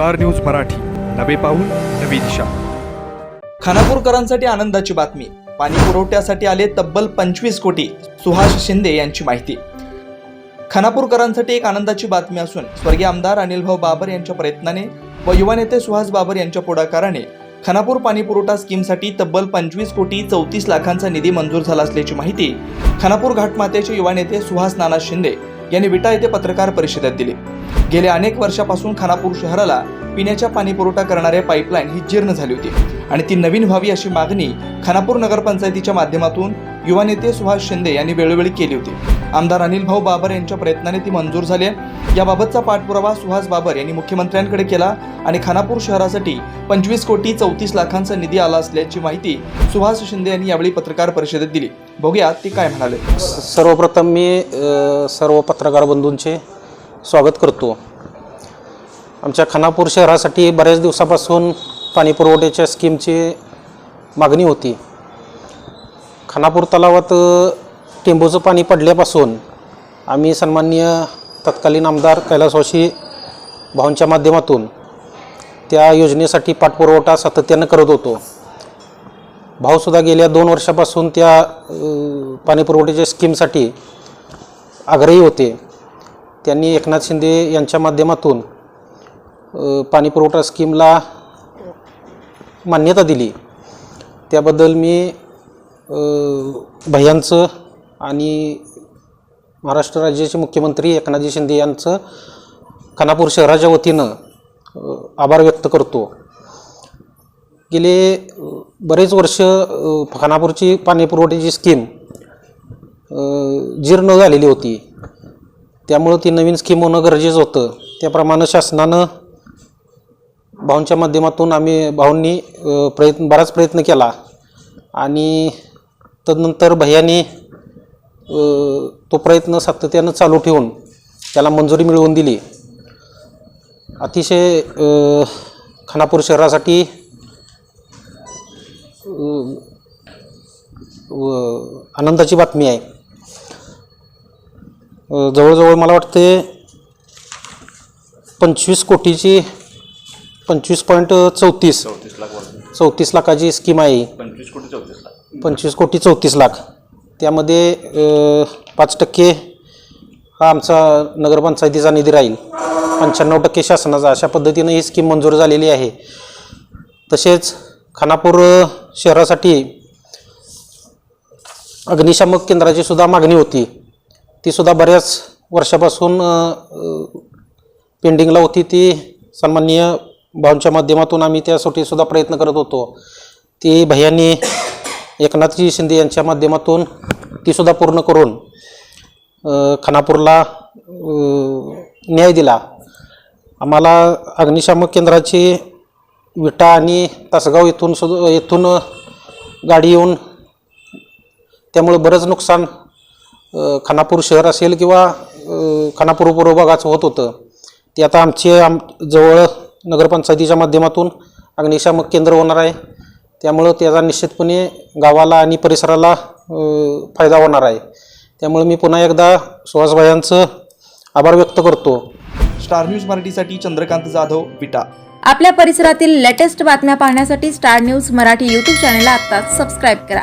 Star news Marathi. नवे पाऊल नवी दिशा. खानापूरकरांसाठी आनंदाची बातमी. पाणी पुरवठ्यासाठी आले तब्बल पंचवीस कोटी सुहास शिंदे यांची माहिती. खानापूरकरांसाठी एक आनंदाची बातमी असून स्वर्गीय आमदार अनिलभाऊ बाबर यांच्या प्रयत्नाने व युवा नेते सुहास बाबर यांच्या पुढाकाराने खानापूर पाणी पुरवठा स्कीमसाठी तब्बल पंचवीस कोटी चौतीस लाखांचा निधी मंजूर झाला असल्याची माहिती खानापूर घाटमातेचे युवा नेते सुहास नाना शिंदे यांनी विटा येथे पत्रकार परिषदेत दिली. गेल्या अनेक वर्षापासून खानापूर शहराला पिण्याच्या पाणी पुरवठा करणाऱ्या पाईपलाईन ही जीर्ण झाली होती. आणि ती नवीन व्हावी अशी मागणी खानापूर नगरपंचायतीच्या माध्यमातून युवा नेते सुभाष शिंदे यांनी वेळोवेळी केली होती. आमदार अनिल भाऊ बाबर यांच्या प्रयत्नाने ती मंजूर झाली आहे. याबाबतचा पाठपुरावा सुहास बाबर यांनी मुख्यमंत्र्यांकडे केला आणि खानापूर शहरासाठी पंचवीस कोटी चौतीस लाखांचा निधी आला असल्याची माहिती सुहास शिंदे यांनी यावेळी पत्रकार परिषदेत दिली. बघूया ते काय म्हणाले. सर्वप्रथम मी सर्व पत्रकार बंधूंचे स्वागत करतो. आमच्या खानापूर शहरासाठी बऱ्याच दिवसापासून पाणी पुरवठ्याच्या स्कीमची मागणी होती. खानापूर तलावात टिंबूचं टेंबूचं पाणी पडल्यापासून आम्ही सन्माननीय तत्कालीन आमदार कैलासवाशी भाऊंच्या माध्यमातून त्या योजनेसाठी पाठपुरवठा सातत्यानं करत होतो. भाऊसुद्धा गेल्या दोन वर्षापासून त्या पाणीपुरवठ्याच्या स्कीमसाठी आग्रही होते. त्यांनी एकनाथ शिंदे यांच्या माध्यमातून पाणीपुरवठा पाणी पुरवठा स्कीमला मान्यता दिली. त्याबद्दल मी अ, भैयांचं आणि महाराष्ट्र राज्याचे मुख्यमंत्री एकनाथजी शिंदे यांचं खानापूर शहराच्या वतीनं आभार व्यक्त करतो. गेले बरेच वर्ष खानापूरची पाणीपुरवठ्याची स्कीम जीर्ण झालेली होती. त्यामुळं ती नवीन स्कीम होणं गरजेचं होतं. त्याप्रमाणे शासनानं भाऊंच्या माध्यमातून आम्ही भाऊंनी प्रयत्न बराच प्रयत्न केला. आणि तदनंतर भैयानी तो प्रयत्न सातत्यानं चालू ठेवून त्याला मंजुरी मिळवून दिली. अतिशय खानापूर शहरासाठी आनंदाची बातमी आहे. जवळजवळ मला वाटते पंचवीस कोटीची पंचवीस पॉईंट चौतीस. चौतीस लाखाची स्कीम आहे पंचवीस कोटी चौतीस लाख. त्यामध्ये पाच टक्के हा आमचा नगरपंचायतीचा निधी राहील. पंच्याण्णव टक्के शासनाचा. अशा पद्धतीनं ही स्कीम मंजूर झालेली आहे. तसेच खानापूर शहरासाठी अग्निशामक केंद्राची सुद्धा मागणी होती. ती सुद्धा बऱ्याच वर्षापासून पेंडिंगला होती. ती सन्माननीय भाऊंच्या माध्यमातून आम्ही त्यासाठी सुद्धा प्रयत्न करत होतो. ती भैयांनी एकनाथजी शिंदे यांच्या माध्यमातून ती सुद्धा पूर्ण करून खानापूरला न्याय दिला. आम्हाला अग्निशामक केंद्राची विटा आणि तासगाव इथून सुद्धा येथून गाडी येऊन त्यामुळे बरंच नुकसान खानापूर शहर असेल किंवा खानापूर पूर्व भागाचं होत होतं. ते आता आमचे आम जवळ नगरपंचायतीच्या माध्यमातून अग्निशामक केंद्र होणार आहे. त्यामुळं त्याचा निश्चितपणे गावाला आणि परिसराला फायदा होणार आहे. त्यामुळे मी पुन्हा एकदा सुहासभायांचं आभार व्यक्त करतो. स्टार न्यूज मराठीसाठी चंद्रकांत जाधव विटा. आपल्या परिसरातील लेटेस्ट बातम्या पाहण्यासाठी स्टार न्यूज मराठी यूट्यूब चॅनलला आत्ताच सबस्क्राईब करा.